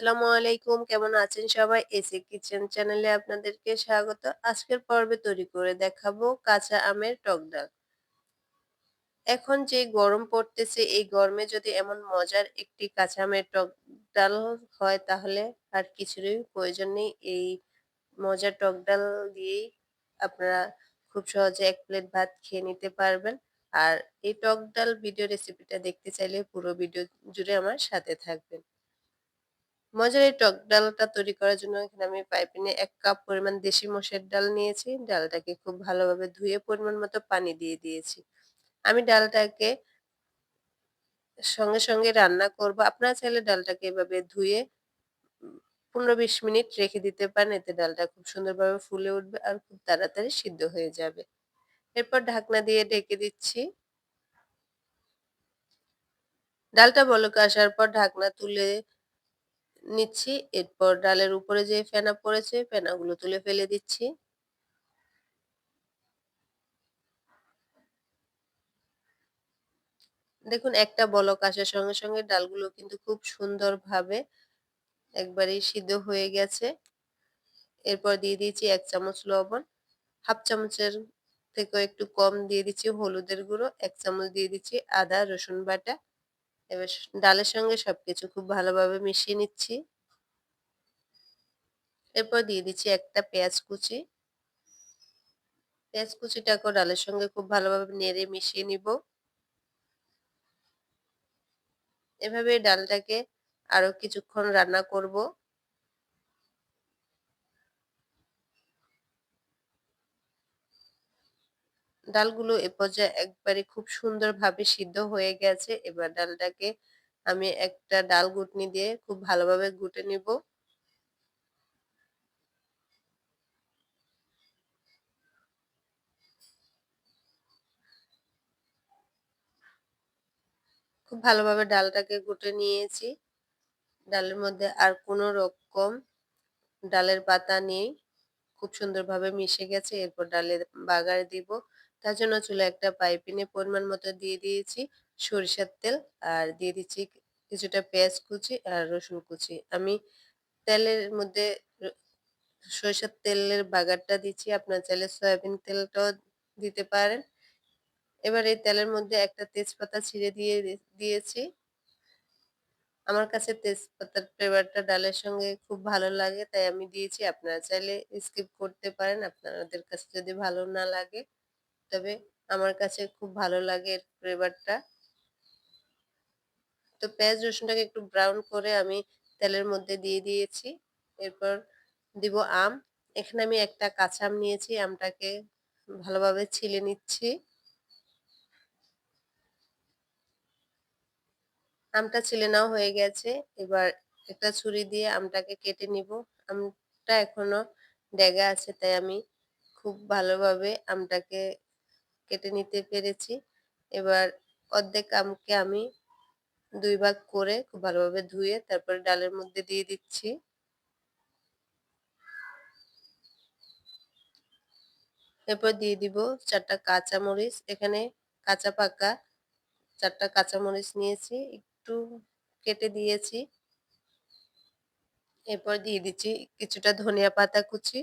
আসসালামু আলাইকুম। কেমন আছেন সবাই? এসে কিচেন চ্যানেলে আপনাদেরকে স্বাগত। আজকের পর্বে তৈরি করে দেখাবো কাঁচা আমের টক ডাল। এখন যে গরম পড়তেছে, এই গরমে যদি এমন মজার একটি কাঁচা আমের টক ডাল হয়, তাহলে আর কিছুরই প্রয়োজন নেই। এই মজার টক ডাল দিয়েই আপনারা খুব সহজে এক প্লেট ভাত খেয়ে নিতে পারবেন। আর এই টক ডাল ভিডিও রেসিপিটা দেখতে চাইলে পুরো ভিডিও জুড়ে আমার সাথে থাকবেন। মজার এই টক ডালটা তৈরি করার জন্য এখানে আমি পাইপিনে এক কাপ পরিমাণ দেশি মোষের ডাল নিয়েছি। ডালটাকে খুব ভালোভাবে ধুয়ে পরিমাণ মতো পানি দিয়ে দিয়েছি। আমি ডালটাকে সঙ্গে সঙ্গে রান্না করব। আপনারা চাইলে ডালটাকে এভাবে ধুয়ে পনেরো বিশ মিনিট রেখে দিতে পারেন। এতে ডালটা খুব সুন্দরভাবে ফুলে উঠবে আর খুব তাড়াতাড়ি সিদ্ধ হয়ে যাবে। এরপর ঢাকনা দিয়ে ঢেকে দিচ্ছি। ডালটা বলক আসার পর ঢাকনা তুলে নিচ্ছি, এরপর ডালের উপরে যে ফেনা পড়েছে, ফেনাগুলো তুলে ফেলে দিচ্ছি। দেখুন, একটা বলক আসার সঙ্গে সঙ্গে ডালগুলো কিন্তু খুব সুন্দরভাবে একবারেই সিদ্ধ হয়ে গেছে। এরপর দিয়ে দিয়েছি এক চামচ লবণ, হাফ চামচের থেকেও একটু কম দিয়ে দিচ্ছি হলুদের গুঁড়ো, এক চামচ দিয়ে দিচ্ছি আদা, রসুন বাটা। এবার ডালের সঙ্গে সবকিছু খুব ভালোভাবে মিশিয়ে নিচ্ছি। এরপর দিয়ে দিচ্ছি একটা পেঁয়াজ কুচি। পেঁয়াজ কুচিটাকেও ডালের সঙ্গে খুব ভালোভাবে নেড়ে মিশিয়ে নিব। এভাবে ডালটাকে আরও কিছুক্ষণ রান্না করব। ডালগুলো এ পর্যায়ে একবারে খুব সুন্দরভাবে সিদ্ধ হয়ে গেছে। এবার ডালটাকে আমি একটা ডাল গুটনি দিয়ে খুব ভালোভাবে গুটে নিব। খুব ভালোভাবে ডালটাকে গুটে নিয়েছি। ডালের মধ্যে আর কোনো রকম ডালের পাতা নেই। খুব সুন্দরভাবে মিশে গেছে। এরপর ডালের বাগার দিব। তার জন্য চুলে একটা পাইপিনে পরিমাণ মতো দিয়ে দিয়েছি সরিষার তেল। আর দিয়ে দিচ্ছি কিছুটা পেঁয়াজ কুচি আর রসুন কুচি। আমি তেলের মধ্যে সরিষার তেলের বাগারটা দিচ্ছি। আপনার চাইলে সয়াবিন তেলটাও দিতে পারেন। এবার এই তেলের মধ্যে একটা তেজপাতা ছিঁড়ে দিয়ে দিয়েছি। আমার কাছে তেজপাতার ফ্লেভারটা ডালের সঙ্গে খুব ভালো লাগে, তাই আমি দিয়েছি। আপনারা চাইলে স্কিপ করতে পারেন। আপনাদের কাছে যদি ভালো না লাগে তবে আমার কাছে খুব ভালো লাগে এর ফ্লেভারটা তো পেঁয়াজ রসুনটাকে একটু ব্রাউন করে আমি তেলের মধ্যে দিয়ে দিয়েছি। এরপর দিব আম। এখানে আমি একটা কাঁচা আম নিয়েছি, আমটাকে ভালোভাবে ছিলে নিচ্ছি। আমটা ছিলে নাও হয়ে গেছে। এবার একটা ছুরি দিয়ে আমটাকে কেটে নিব। আমটা এখনও ডেগা আছে, তাই আমি খুব ভালোভাবে আমটাকে কেটে নিতে পেরেছি। এবার অর্ধেক আমকে আমি দুই ভাগ করে খুব ভালোভাবে ধুয়ে তারপরে ডালের মধ্যে দিয়ে দিচ্ছি। এরপর দিয়ে দিব চারটা কাঁচা মরিচ এখানে কাঁচা পাকা চারটা কাঁচা মরিচ নিয়েছি, একটু কেটে দিয়েছি। এরপর দিয়ে দিচ্ছি কিছুটা ধনিয়া পাতা কুচি।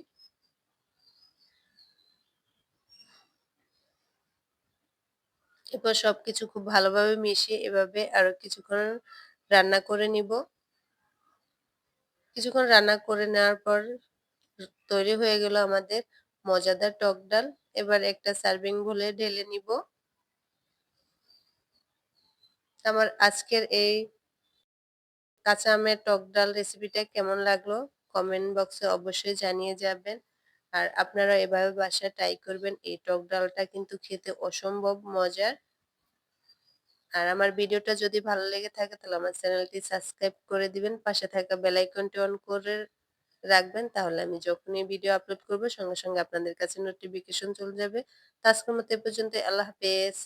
এরপর সবকিছু খুব ভালোভাবে মিশিয়ে এভাবে আরও কিছুক্ষণ রান্না করে নিব। কিছুক্ষণ রান্না করে নেওয়ার পর তৈরি হয়ে গেল আমাদের মজাদার টক ডাল। এবার একটা সার্ভিং বলে ঢেলে নিব। আমার আজকের এই কাঁচা আমের টক ডাল রেসিপিটা কেমন লাগল? কমেন্ট বক্সে অবশ্যই জানিয়ে যাবেন। আর আপনারা এভাবে বাসায় ট্রাই করবেন, এই টক ডালটা কিন্তু খেতে অসম্ভব মজার। আর আমার ভিডিওটা যদি ভালো লেগে থাকে, তাহলে আমার চ্যানেলটি সাবস্ক্রাইব করে দিবেন। পাশে থাকা বেলাইকনটি অন করে রাখবেন, তাহলে আমি যখনই ভিডিও আপলোড করব, সঙ্গে সঙ্গে আপনাদের কাছে নোটিফিকেশন চলে যাবে। আজকের মতো এ পর্যন্ত আল্লাহ হাফেজ।